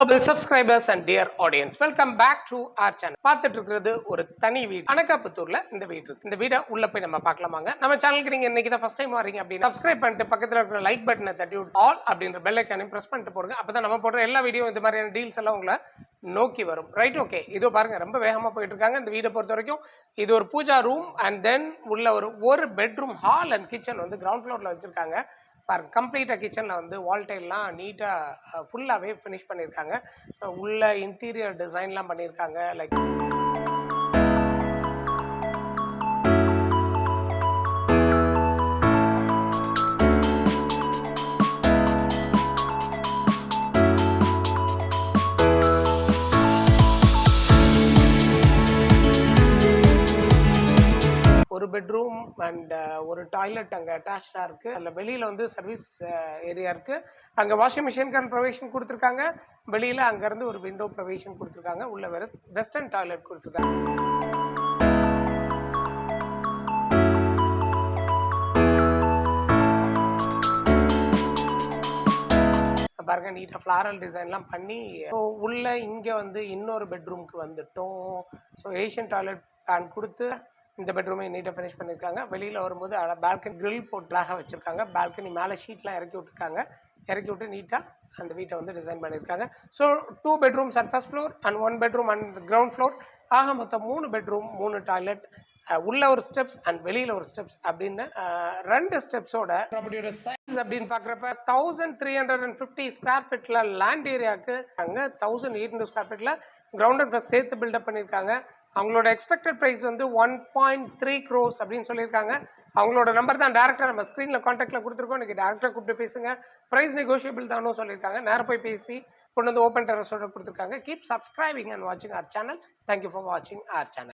Global and dear audience audience welcome back to our channel பார்த்துட்டு இருக்கிறது ஒரு தனி வீடு. அனகாபுத்தூர்ல இந்த வீடு இருக்கு. இந்த வீடை உள்ள போய் நம்ம பார்க்கலாமாங்க? நம்ம சேனலுக்கு நீங்க இன்னைக்கு தான் ஃபர்ஸ்ட் டைம் வரீங்க அப்படின்னு சப்ஸ்கிரைப் பண்ணிட்டு பக்கத்துல இருக்கிற லைக் பட்டனை தட்டி விட்டு ஆல் அப்படின்ற பெல் ஐக்கானையும் பிரஸ் பண்ணிட்டு போடுங்க. அப்பதான் நம்ம போடுற எல்லா வீடியோ இந்த மாதிரியான டீல்ஸ் எல்லாம் உங்களை நோக்கி வரும். ரைட் ஓகே இதோ பாருங்க ரொம்ப வேகமா போயிட்டு இருக்காங்க இந்த வீடை பொறுத்த வரைக்கும். இது ஒரு பூஜா ரூம் அண்ட் தென் உள்ள ஒரு ஒரு பெட்ரூம் ஹால் அண்ட் கிச்சன் வந்து கிரவுண்ட் ஃப்ளோர்ல வச்சிருக்காங்க. பார் கம்ப்ளீட்டாக கிச்சனில் வந்து வால் டைல்லாம் நீட்டாக ஃபுல்லாகவே ஃபினிஷ் பண்ணியிருக்காங்க. உள்ள இன்டீரியர் டிசைன்லாம் பண்ணியிருக்காங்க லைக் ஒரு பெட்ரூம் அண்ட் uh, ஒரு டாய்லெட் அங்கே அட்டாச்சாக இருக்குது அதில் வெளியில் வந்து சர்வீஸ் ஏரியா uh, இருக்குது அங்கே வாஷிங் மிஷினுக்கான ப்ரொவிஷன் கொடுத்துருக்காங்க. வெளியில் அங்கேருந்து ஒரு விண்டோ ப்ரொவிஷன் கொடுத்துருக்காங்க. உள்ள வேறு வெஸ்டர்ன் டாய்லெட் கொடுத்துருக்காங்க. பாருங்க நீட்டாக ஃப்ளாரல் டிசைன்லாம் பண்ணி ஸோ உள்ளே இங்கே வந்து இன்னொரு பெட்ரூம்க்கு வந்துட்டோம். ஸோ ஏஷியன் டாய்லெட் பேன் கொடுத்து இந்த பெட்ரூமை நீட்டாக ஃபினிஷ் பண்ணியிருக்காங்க. வெளியில் வரும்போது பால்கனி grill போட்டாக வச்சுருக்காங்க. பால்கனி மேலே ஷீட்லாம் இறக்கி விட்டுருக்காங்க. இறக்கி விட்டு நீட்டாக அந்த வீட்டை வந்து டிசைன் பண்ணியிருக்காங்க. So two bedrooms and first floor and one bedroom and ground floor ஆக மொத்தம் மூணு பெட்ரூம் மூணு டாய்லெட் உள்ள ஒரு ஸ்டெப்ஸ் அண்ட் வெளியில் ஒரு ஸ்டெப்ஸ் அப்படின்னு ரெண்டு ஸ்டெப்ஸோட ப்ராப்பர்ட்டியோட சைஸ் அப்படின்னு பார்க்குறப்ப thousand three hundred and fifty square ஃபீட்டில் லேண்ட் ஏரியாவுக்கு அங்கே தௌசண்ட் எயிட் ஹண்ட்ரட் ஸ்கொயர் ஃபீட்டில் கிரவுண்டட் சேர்த்து பில்டப் பண்ணியிருக்காங்க. அவங்களோட எக்ஸ்பெக்டட் ப்ரைஸ் வந்து ஒன் பாயிண்ட் த்ரீ க்ரோஸ் அப்படின்னு சொல்லியிருக்காங்க. அவங்களோட நம்பர் தான் டேரக்டாக நம்ம ஸ்க்ரீனில் காண்டாக்டில் கொடுத்துருக்கோம். இன்றைக்கி டேரக்டாக கூப்பிட்டு பேசுங்க. ப்ரைஸ் நெகோஷியபிள் தானும் சொல்லியிருக்காங்க. நேரம் போய் பேசி கொண்டு வந்து ஓப்பன் டெரஸோட கொடுத்துருக்காங்க. கீப் சப்ஸ்கிரைபிங் அண்ட் வாட்சிங் ஆர் சேனல் தேங்க்யூ ஃபார் வாட்சிங் ஆர் சேனல்